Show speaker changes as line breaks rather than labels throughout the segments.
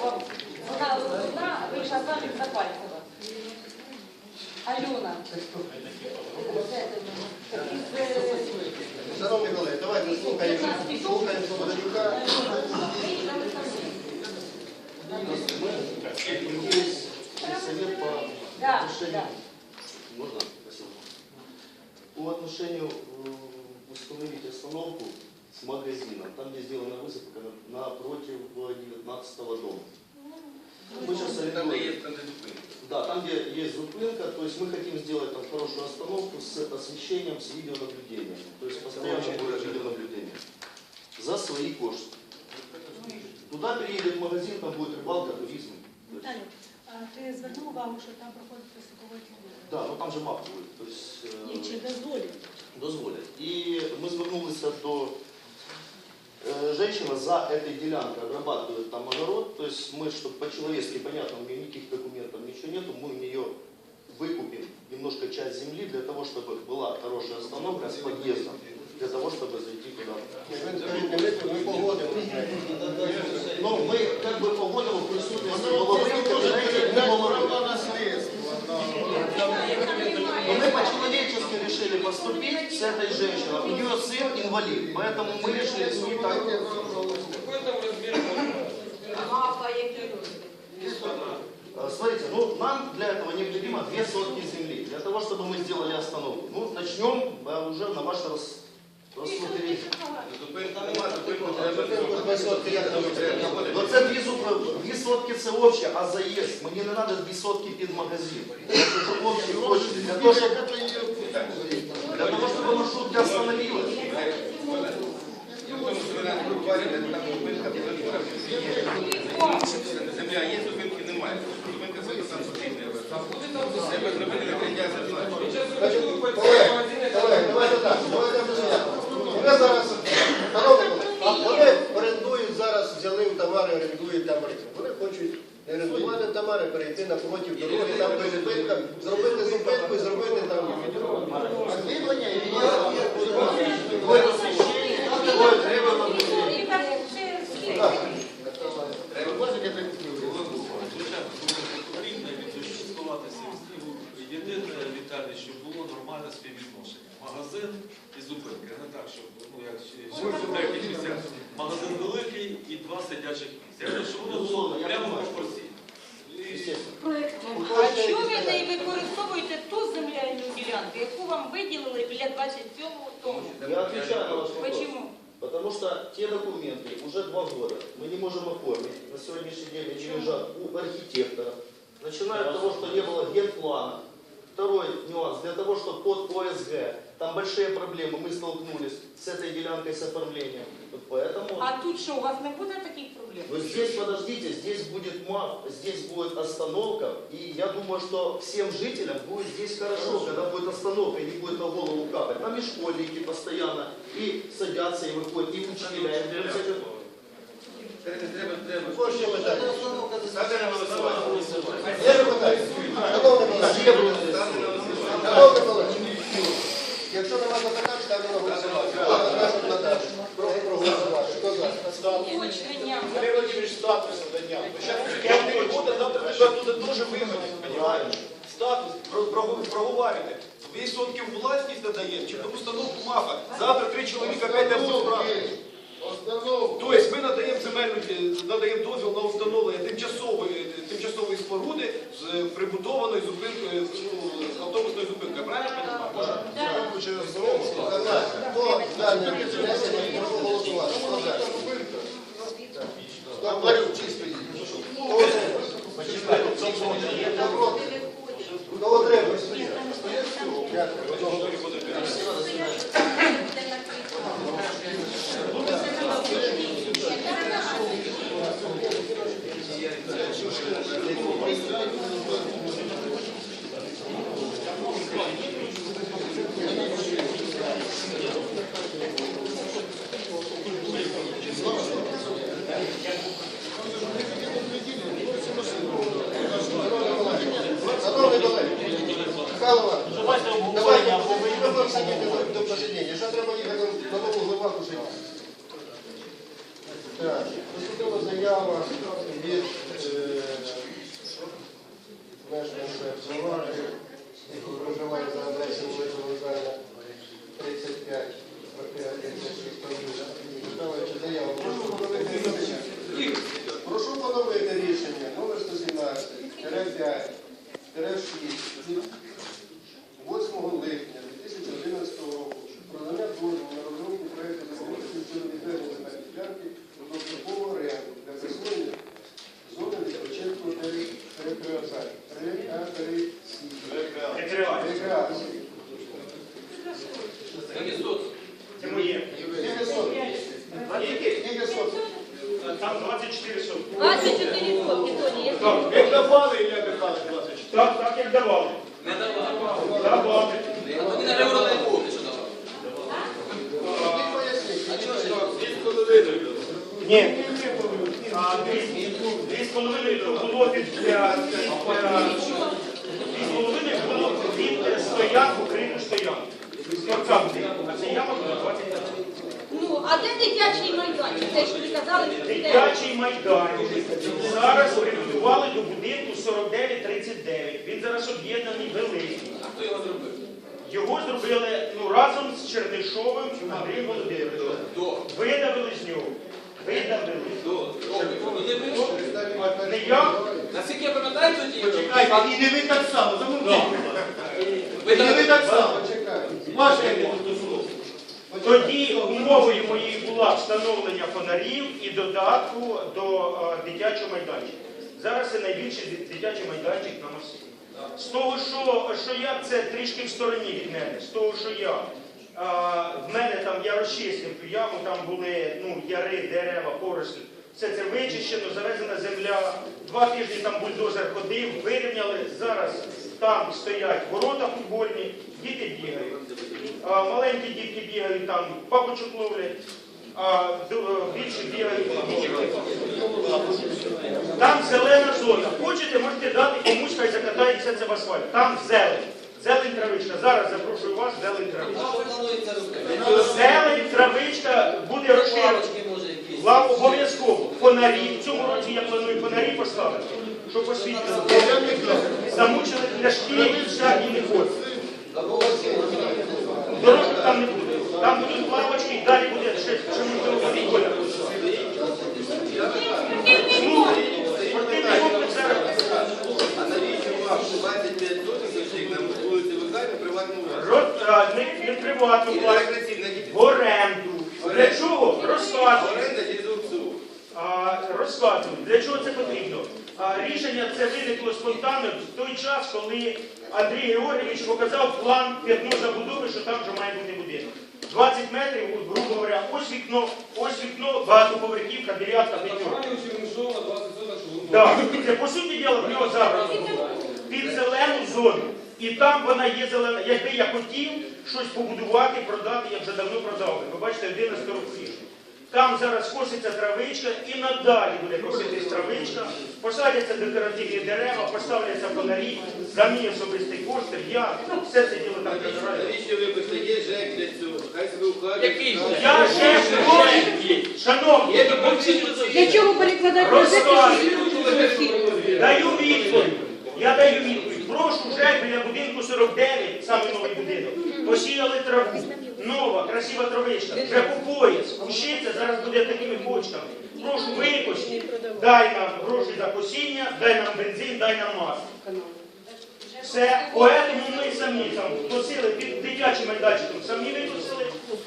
Бо вона одна, а ви замість за Запалькова. Альона.
Шановні колеги, давайте слухаємо слухаємо Солоденюка. Совет по 19 дома. Мы сейчас
Там, де
арендуем.
є там, де зупинка.
Да, там, где есть зупинка, то есть мы хотим сделать там хорошую остановку с освещением, с видеонаблюдением. То есть постоянно будет видеонаблюдение. За свои кошты. Туда переедет магазин, там будет рыбалка, туризм. То есть,
Віталій, а ти звернув увагу, що там проходить високовий
Да, ну там же мап будет. То есть,
Ні,
э,
чи дозволять?
дозволять. И мы звернулись до э, женщина за этой делянкой обрабатывает там огород, то есть мы, чтобы по-человечески понятно, у нее никаких документов, ничего нету, мы у нее выкупим немножко часть земли для того, чтобы была хорошая остановка с подъездом, для того, чтобы зайти туда. Но мы как бы по году в присутствии говорим. Но мы по-человечески решили поступить с этой женщиной. У нее сын инвалид, поэтому мы решили с ней так.
Какой там розмір можна?
Э, Смотрите, ну нам для этого необходимо две сотки земли, для того, чтобы мы сделали остановку. Ну, начнем э, уже на ваше рас... рассмотрение.
Зупинка немає, зупинку треба.
Висотки як там треба.
Ну це дві, зу- дві сотки це обще, а заїзд. Мені не треба дві сотки під магазин. Це ж общі кошти. Для того, щоб,
де там зупинка, Земля є, зупинки немає. Зробити.
Колеги, давайте так, давайте так. Вони зараз, вони орендують зараз, взяли в Тамари, орендують там. Вони хочуть орендувати Тамари, перейти напротив дороги, там зупинка, зробити зупинку і зробити там.
Освітлення і
Магазин і зупинка. Не так, щоб ну, як ще ще в деяких місцях. Магазин великий і два сидячих місця. Я кажу, Щоб воно було прямо пропорційно. І
Естественно.
А чому ви не використовуєте ту земельну ділянку, яку вам виділили біля 27-го тому?
Я отвечаю на ваш вопрос.
Почему?
Потому что те документы уже два года мы не можем оформить. На сегодняшний день они лежат у архитектора. Начиная от того, что не было генплана. Второй нюанс. Для того, чтобы под ОСГ, там большие проблемы, мы столкнулись с этой делянкой, с оформлением. Вот поэтому...
А тут що, у вас не буде таких проблем?
Но здесь, подождите, здесь будет МАФ, здесь будет остановка, и я думаю, что всем жителям будет здесь хорошо, когда будет остановка, и не будет на голову капать. Там и школьники постоянно, и садятся, и выходят, и учителя. и вот эти-
Треба, треба.
Кожне питання.
Ставте на голосування.
Є? Шановні колеги,
Зебры.
Шановні колеги, якщо нема запитань, ставлю на голосування. Прошу проголосувати. Хто за?
Статус надання. Буде, завтра ви туди теж виходить, понимаєте? Статус про- про- проговорюєте. Дві сотки в власність надаємо, чи на установку МАФа. Завтра три чоловіка опять там справи. Тобто ми надаємо земельну, надаємо дозвіл на встановлення тимчасової, тимчасової споруди з прибудованою зупинкою, з автобусною зупинкою. Правильно я розумію?
Хто за? Хто дане внесення, прошу голосувати. Хто за? Хто говорив чисто їх? Хто утримався? Хто проти? Дякую. nesta série.
2400. 24 сотки,
Тоні, я
Так,
Як давали, Ілля Михайлович, 24.
так, так, як давали. Не давали. Давали.
А то ви
на революцію не помните, що давали.
А чого ж?
Ні. А, дві- з половиною то було для- е, е, дві з половиною було від е, стоянку, крім стоянку. От а це яма була 20
а де дитячий майданчик? Те, що ви казали, що.
Дитячий майданчик зараз прибудували до будинку 4939. Він зараз об'єднаний великий. А хто його зробив? Його зробили ну, разом з Чернишовим Андрієм Володимировичем. Видавили з нього. Видавили. Не я.
Наскільки я пам'ятаю, тоді
Чекайте, і не ви так само, замовляйте. І не ви так само. Ваше
Тоді умовою моєї була встановлення фонарів і додатку до е, дитячого майданчика. Зараз це найбільший дитячий майданчик на масиві. З того, що, що я, це трішки в стороні від мене. З того, що я. А, в мене там я розчистив ту яму, там були ну, яри, дерева, порослі. Все це вичищено, завезена земля. Два тижні там бульдозер ходив, вирівняли. Зараз там стоять ворота футбольні, діти бігають. Маленькі дітки бігають там, бабочок ловлять, а більше бігають. Там зелена зона. Хочете, можете дати комусь, хай закатається це в асфальт. Там зелень. Зелень травичка. Зараз запрошую вас, зелень травичка. Зелень травичка буде розширена. Лав обов'язково. Фонарі. В цьому році я планую фонарі поставити, щоб освітлити. Замучили пляшки і не ходять. Там не буде. Там будуть лавочки і далі буде ще чомусь прикольно. Ну, спортивний комплекс зараз.
А навіщо вам 25 соток зайшли на вулиці Вихайна приватну власність?
Рот, а, не, не приватну
І
власність,
рекреаційна діти.
в оренду. Для чого? Розказую.
Оренда через аукціон.
А, розказую, для чого це потрібно. А, рішення це виникло спонтанно в той час, коли Андрій Георгійович показав план п'ятно забудови, що там вже має бути будинок. 20 метрів, грубо говоря, ось вікно, ось вікно, багатоповерхівка, дев'ятка, п'ятерка. Так, це по суті діла в нього зараз під зелену зону. І там вона є зелена. Якби я хотів щось побудувати, продати, я вже давно продав. Ви бачите, 11 років. Там зараз коситься травичка і надалі буде коситись травичка, посадяться декоративні дерева, поставляться фонарі, за мій особистий кошти, я все це діло там прибираю.
Навіщо ви? Є ЖЕК для цього. Хай себе ухажує.
Який же?
Я ще шановні,
Для чого перекладати
Розказую. Даю відповідь. Я даю відповідь. Прошу вже біля будинку 49, саме новий будинок. Посіяли траву. Нова, красива травичка. Вже по пояс. Кущиця зараз буде такими бочками. Прошу викосі. Дай нам гроші за посіння, дай нам бензин, дай нам масло. Все, поэтому ми самі там косили під дитячим майданчиком, самі викосили.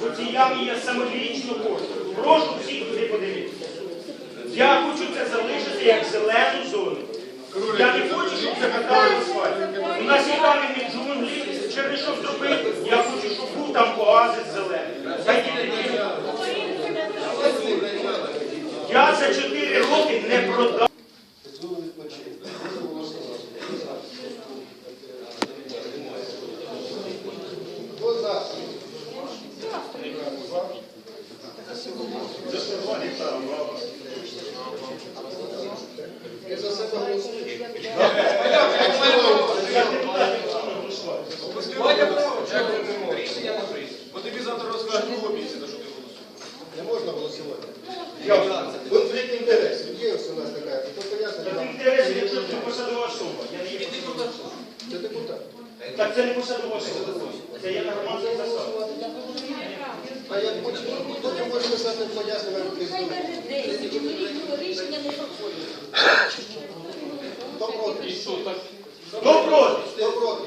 Бо ці ями я самолічно коштую. Прошу всіх туди подивитися. Я хочу це залишити як зелену зону. Я не хочу, щоб це катали асфальт. У нас є кам'яні джунглі, Чернишов зробив. Я хочу, щоб був там оазис зелений. Я за 4 роки не продав.
Зону відпочинку. Прошу голосувати. Хто за? Я за себе голосую.
Маєте право, рішення не прийде. Бо тобі завтра розкажуть другого місяця, що ти голосуєш.
Не можна голосувати. Конфлікт інтересів. Є ось у нас така. То пояснення.
Якщо це посадова особа. Я не є
Це депутат.
Так це не посадова особа. Це є на громадських засадах.
А як потім, потім можна писати пояснення.
Хай каже 10, рішення не проходить.
Проти?
Хто проти?
Хто проти?